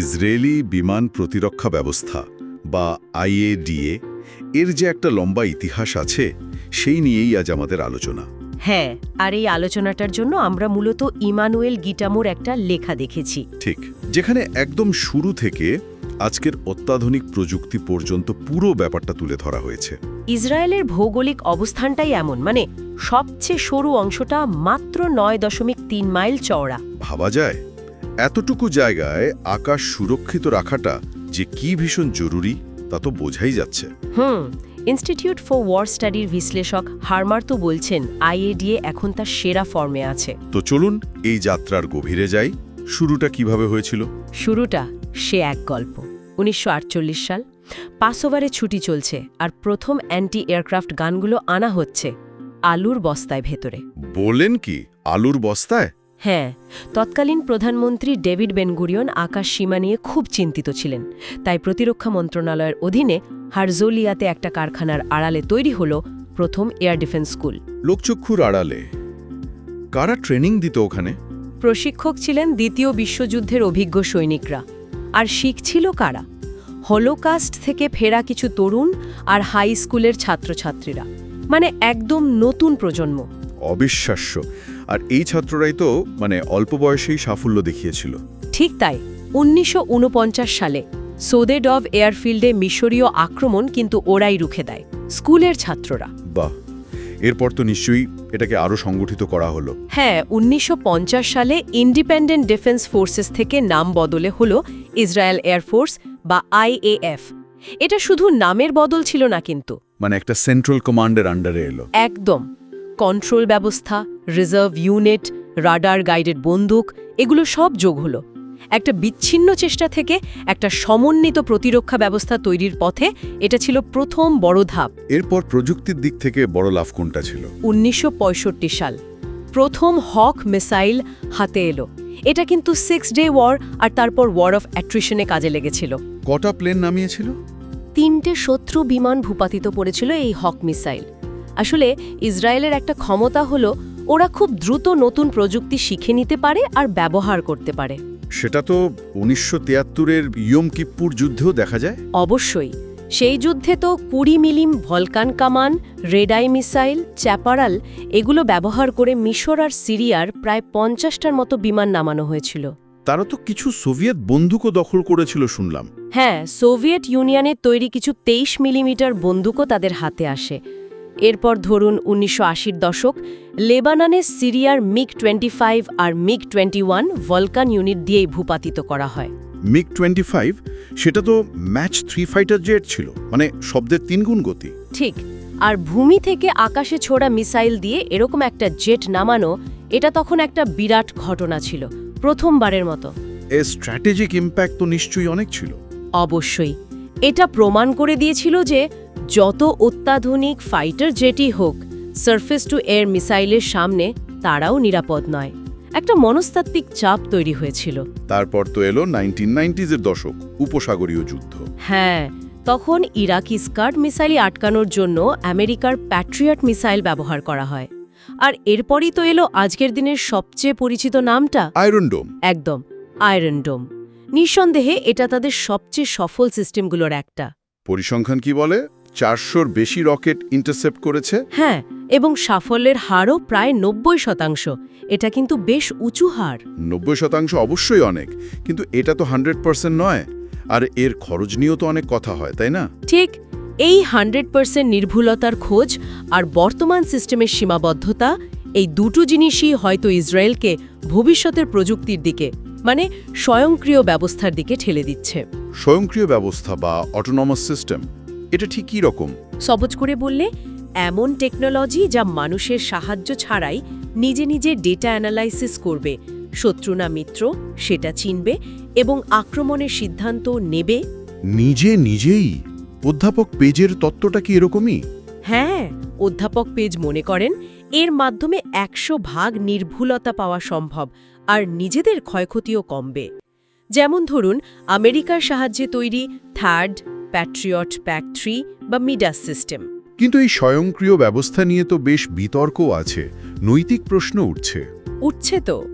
Israeli বিমান প্রতিরক্ষা ব্যবস্থা বা আইএডিএ এর যে একটা লম্বা ইতিহাস আছে সেই নিয়েই আজ আমাদের আলোচনা। হ্যাঁ আর এই আলোচনাটার জন্য আমরা মূলত ইমানুয়েল গিটামোর একটা লেখা দেখেছি। ঠিক যেখানে একদম শুরু থেকে আজকের অত্যাধুনিক প্রযুক্তি পর্যন্ত পুরো ব্যাপারটা তুলে ধরা হয়েছে। ইসরায়েলের ভৌগোলিক অবস্থানটাই এমন মানে সবচেয়ে সরু অংশটা মাত্র নয় দশমিক তিন মাইল চওড়া। ভাবা যায়? এতটুকু জায়গায় আকাশ সুরক্ষিত রাখাটা যে কি ভীষণ জরুরি তা তো বোঝাই যাচ্ছে। হুম ইনস্টিটিউট ফর ওয়ার স্টাডির বিশ্লেষক হারমার তো বলছেন আইএডিএ এখন তার সেরা ফর্মে আছে। তো চলুন এই যাত্রার গভীরে যাই। শুরুটা কীভাবে হয়েছিল? শুরুটা সে এক গল্প। উনিশশো আটচল্লিশ সাল পাসওভারে ছুটি চলছে আর প্রথম অ্যান্টি এয়ারক্রাফট গানগুলো আনা হচ্ছে আলুর বস্তায় ভেতরে। বলেন কি আলুর বস্তায়? হ্যাঁ তৎকালীন প্রধানমন্ত্রী ডেভিড বেনগুরিয়ন আকাশ সীমা নিয়ে খুব চিন্তিত ছিলেন। তাই প্রতিরক্ষা মন্ত্রণালয়ের অধীনে হারজোলিয়াতে একটা কারখানার আড়ালে তৈরি হল প্রথম এয়ার ডিফেন্স স্কুল। লোকচক্ষুর আড়ালে। কারা ট্রেনিং দিত ওখানে? প্রশিক্ষক ছিলেন দ্বিতীয় বিশ্বযুদ্ধের অভিজ্ঞ সৈনিকরা। আর শিখছিল কারা? হলোকাস্ট থেকে ফেরা কিছু তরুণ আর হাই স্কুলের ছাত্রছাত্রীরা। মানে একদম নতুন প্রজন্ম। অবিশ্বাস্য। আর এই ছাত্ররাই তো মানে অল্প বয়সেই সাফল্য দেখিয়েছিল। ঠিক তাই। উনিশশো ঊনপঞ্চাশ সালে সোদেডভ এয়ারফিল্ডে মিশরীয় আক্রমণ কিন্তু ওরাই রুখে দেয় স্কুলের ছাত্ররা। বাহ! এরপর তো নিশ্চয়ই এটাকে আরও সংগঠিত করা হলো। হ্যাঁ উনিশশো পঞ্চাশ সালে ইন্ডিপেন্ডেন্ট ডিফেন্স ফোর্সেস থেকে নাম বদলে হল ইসরায়েল এয়ারফোর্স বা আইএএফ এটা শুধু নামের বদল ছিল না কিন্তু। মানে একটা সেন্ট্রাল কমান্ডের আন্ডারে এলো। একদম। কন্ট্রোল ব্যবস্থা রিজার্ভ ইউনিট রাডার গাইডেড বন্দুক এগুলো সব যোগ হলো। একটা বিচ্ছিন্ন চেষ্টা থেকে একটা সমন্বিত প্রতিরক্ষা ব্যবস্থা তৈরির পথে এটা ছিল প্রথম বড় ধাপ। এরপর প্রযুক্তির দিক থেকে বড় লাভ কোনটা ছিল? উনিশশো পঁয়ষট্টি সাল। প্রথম হক মিসাইল হাতে এলো। এটা কিন্তু সিক্স ডে ওয়ার আর তারপর ওয়ার অফ অ্যাট্রিশনে কাজে লেগেছিল। কটা প্লেন নামিয়েছিল? তিনটে শত্রু বিমান ভূপাতিত পড়েছিল এই হক মিসাইল। আসলে ইসরায়েলের একটা ক্ষমতা হলো ওরা খুব দ্রুত নতুন প্রযুক্তি শিখে নিতে পারে আর ব্যবহার করতে পারে। সেটা তো উনিশশো তিয়াত্তরের ইয়ম কিপ্পুর যুদ্ধেও দেখা যায়। অবশ্যই। সেই যুদ্ধে তো কুড়ি মিলিম ভলকান কামান রেডাই মিসাইল চ্যাপারাল এগুলো ব্যবহার করে মিশর আর সিরিয়ার প্রায় পঞ্চাশটার মতো বিমান নামানো হয়েছিল। তারা তো কিছু সোভিয়েত বন্দুকও দখল করেছিল শুনলাম। হ্যাঁ সোভিয়েত ইউনিয়নের তৈরি কিছু তেইশ মিলিমিটার বন্দুকও তাদের হাতে আসে। এরপর ধরুন উনিশশো আশির দশক লেবাননে সিরিয়ার মিগ টোয়েন্টি ফাইভ আর MiG twenty one Vulcan unit দিয়েই ভূপাতিত করা হয়। মিগ টোয়েন্টি ফাইভ সেটা তো ম্যাচ থ্রি ফাইটার জেট ছিল মানে শব্দের তিনগুণ গতি। ঠিক আর ভূমি থেকে আকাশে ছোড়া মিসাইল দিয়ে এরকম একটা জেট নামানো এটা তখন একটা বিরাট ঘটনা ছিল প্রথমবারের মতো। এর স্ট্র্যাটেজিক ইম্প্যাক্ট তো নিশ্চয়ই অনেক ছিল। অবশ্যই এটা প্রমাণ করে দিয়েছিল যে যত অত্যাধুনিক ফাইটার জেটই হোক সারফেস টু এয়ার মিসাইলের সামনে তারাও নিরাপদ নয়। একটা মনস্তাত্ত্বিক চাপ তৈরি হয়েছিল। তারপর তো এলো নাইনটিন নাইনটিজের দশক উপসাগরীয় যুদ্ধ। হ্যাঁ তখন ইরাকি স্কার্ট মিসাইলই আটকানোর জন্য আমেরিকার প্যাট্রিয়ট মিসাইল ব্যবহার করা হয়। আর এরপরই তো এলো আজকের দিনের সবচেয়ে পরিচিত নামটা? আয়রন ডোম একদম আয়রন ডোম নিঃসন্দেহে এটা তাদের সবচেয়ে সফল সিস্টেমগুলোর একটা। পরিসংখ্যান কি বলে? চারশোর বেশি রকেট ইন্টারসেপ্ট করেছে। হ্যাঁ এবং সাফল্যের হারও প্রায় নব্বই শতাংশ। এটা কিন্তু বেশ উঁচু হার। নব্বই শতাংশ অবশ্যই অনেক কিন্তু এটা তো হান্ড্রেড পার্সেন্ট নয়। আর এর খরচ নিয়েও তো অনেক কথা হয় তাই না? ঠিক এই হান্ড্রেড পার্সেন্ট নির্ভুলতার খোঁজ আর বর্তমান সিস্টেমের সীমাবদ্ধতা এই দুটো জিনিসই হয়তো ইসরায়েলকে ভবিষ্যতের প্রযুক্তির দিকে মানে স্বয়ংক্রিয় ব্যবস্থার দিকে ঠেলে দিচ্ছে। স্বয়ংক্রিয় ব্যবস্থা বা অটোনমাস সিস্টেম এটা ঠিক কী রকম। সবজ করে বললে এমন টেকনোলজি যা মানুষের সাহায্য ছাড়াই নিজে নিজে ডেটা অ্যানালাইসিস করবে। শত্রু না মিত্র সেটা চিনবে এবং আক্রমণের সিদ্ধান্ত নেবে। নিজে নিজেই? অধ্যাপক পেজের তত্ত্বটা কি এরকমই? হ্যাঁ অধ্যাপক পেজ মনে করেন এর মাধ্যমে একশো ভাগ নির্ভুলতা পাওয়া সম্ভব আর নিজেদের ক্ষয়ক্ষতিও কমবে। যেমন ধরুন আমেরিকার সাহায্যে তৈরি থার্ড প্যাট্রিয়ট প্যাক থ্রি বা মিডাস সিস্টেম। কিন্তু এই স্বয়ংক্রিয় ব্যবস্থা নিয়ে তো বেশ বিতর্কও আছে নৈতিক প্রশ্ন উঠছে। উঠছে তো।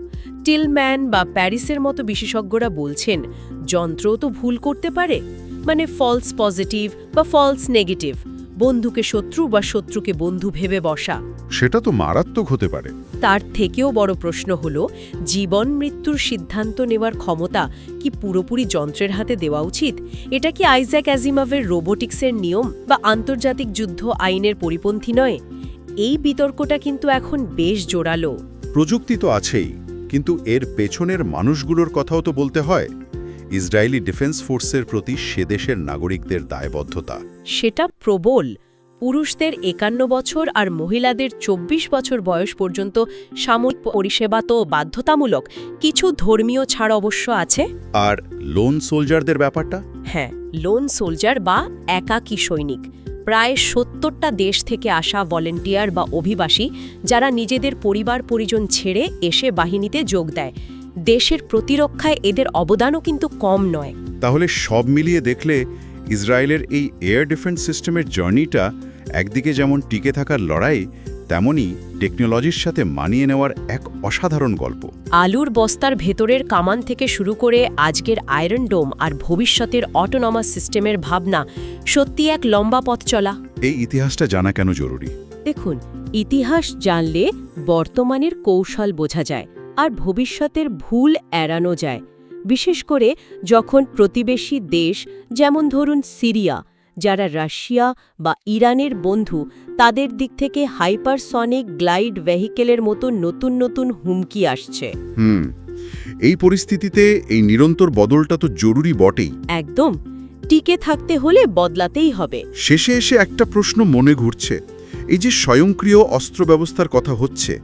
টিলম্যান বা প্যারিসের মতো বিশেষজ্ঞরা বলছেন যন্ত্রও তো ভুল করতে পারে। মানে ফলস পজিটিভ বা ফলস নেগেটিভ বন্ধুকে শত্রু বা শত্রুকে বন্ধু ভেবে বসা। সেটা তো মারাত্মক হতে পারে। তার থেকেও বড় প্রশ্ন হল জীবন মৃত্যুর সিদ্ধান্ত নেওয়ার ক্ষমতা কি পুরোপুরি যন্ত্রের হাতে দেওয়া উচিত? এটা কি আইজ্যাক অ্যাজিমাভের রোবোটিক্সের নিয়ম বা আন্তর্জাতিক যুদ্ধ আইনের পরিপন্থী নয়? এই বিতর্কটা কিন্তু এখন বেশ জোরালো। প্রযুক্তি তো আছেই কিন্তু এর পেছনের মানুষগুলোর কথাও তো বলতে হয়। ইসরায়েলি ডিফেন্স ফোর্সের প্রতি সে দেশের নাগরিকদের দায়বদ্ধতা। সেটা প্রবল। পুরুষদের একান্ন বছর আর মহিলাদের ২৪ বছর বয়স পর্যন্ত সামরিক পরিষেবা তো বাধ্যতামূলক। কিছু ধর্মীয় ছাড় অবশ্য আছে। আর লোন সোলজারদের ব্যাপারটা? হ্যাঁ লোন সোলজার বা একাকী সৈনিক। প্রায় সত্তরটা দেশ থেকে আসা ভলেন্টিয়ার বা অভিবাসী যারা নিজেদের পরিবার পরিজন ছেড়ে এসে বাহিনীতে যোগ দেয়। দেশের প্রতিরক্ষায় এদের অবদানও কিন্তু কম নয়। তাহলে সব মিলিয়ে দেখলে ইসরায়েলের এই এয়ার ডিফেন্স সিস্টেমের জার্নিটা একদিকে যেমন টিকে থাকার লড়াই তেমনি টেকনোলজির সাথে মানিয়ে নেওয়ার এক অসাধারণ গল্প। আলুর বস্তার ভেতরের কামান থেকে শুরু করে আজকের আয়রন ডোম আর ভবিষ্যতের অটোনমাস সিস্টেমের ভাবনা সত্যি এক লম্বা পথ চলা। এই ইতিহাসটা জানা কেন জরুরি? দেখুন ইতিহাস জানলে বর্তমানের কৌশল বোঝা যায় আর ভবিষ্যতের ভুল এড়ানো যায়। বিশেষ করে যখন প্রতিবেশী দেশ যেমন ধরুন সিরিয়া যারা রাশিয়া বা ইরানের বন্ধু তাদের দিক থেকে হাইপারসনিক গ্লাইড ভেহিকেলের মতো নতুন নতুন হুমকি আসছে। হুম এই পরিস্থিতিতে এই নিরন্তর বদলটা তো জরুরি বটেই। একদম টিকে থাকতে হলে বদলাতেই হবে। শেষে এসে একটা প্রশ্ন মনে ঘুরছে এই যে স্বয়ংক্রিয় অস্ত্র ব্যবস্থার কথা হচ্ছে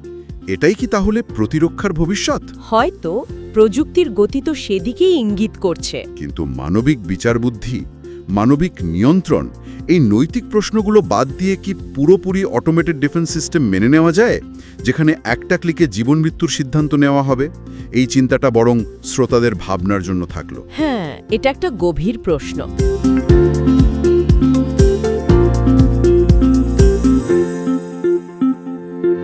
এটাই কি তাহলে প্রতিরক্ষার ভবিষ্যৎ? হয়তো প্রযুক্তির গতি তো সেদিকেই ইঙ্গিত করছে। কিন্তু মানবিক বিচারবুদ্ধি মানবিক নিয়ন্ত্রণ, এই নৈতিক প্রশ্নগুলো বাদ দিয়ে কি পুরোপুরি অটোমেটেড ডিফেন্স সিস্টেম মেনে নেওয়া যায়? যেখানে একটা ক্লিকে জীবন মৃত্যুর সিদ্ধান্ত নেওয়া হবে? এই চিন্তাটা বরং শ্রোতাদের ভাবনার জন্য থাকল। হ্যাঁ এটা একটা গভীর প্রশ্ন।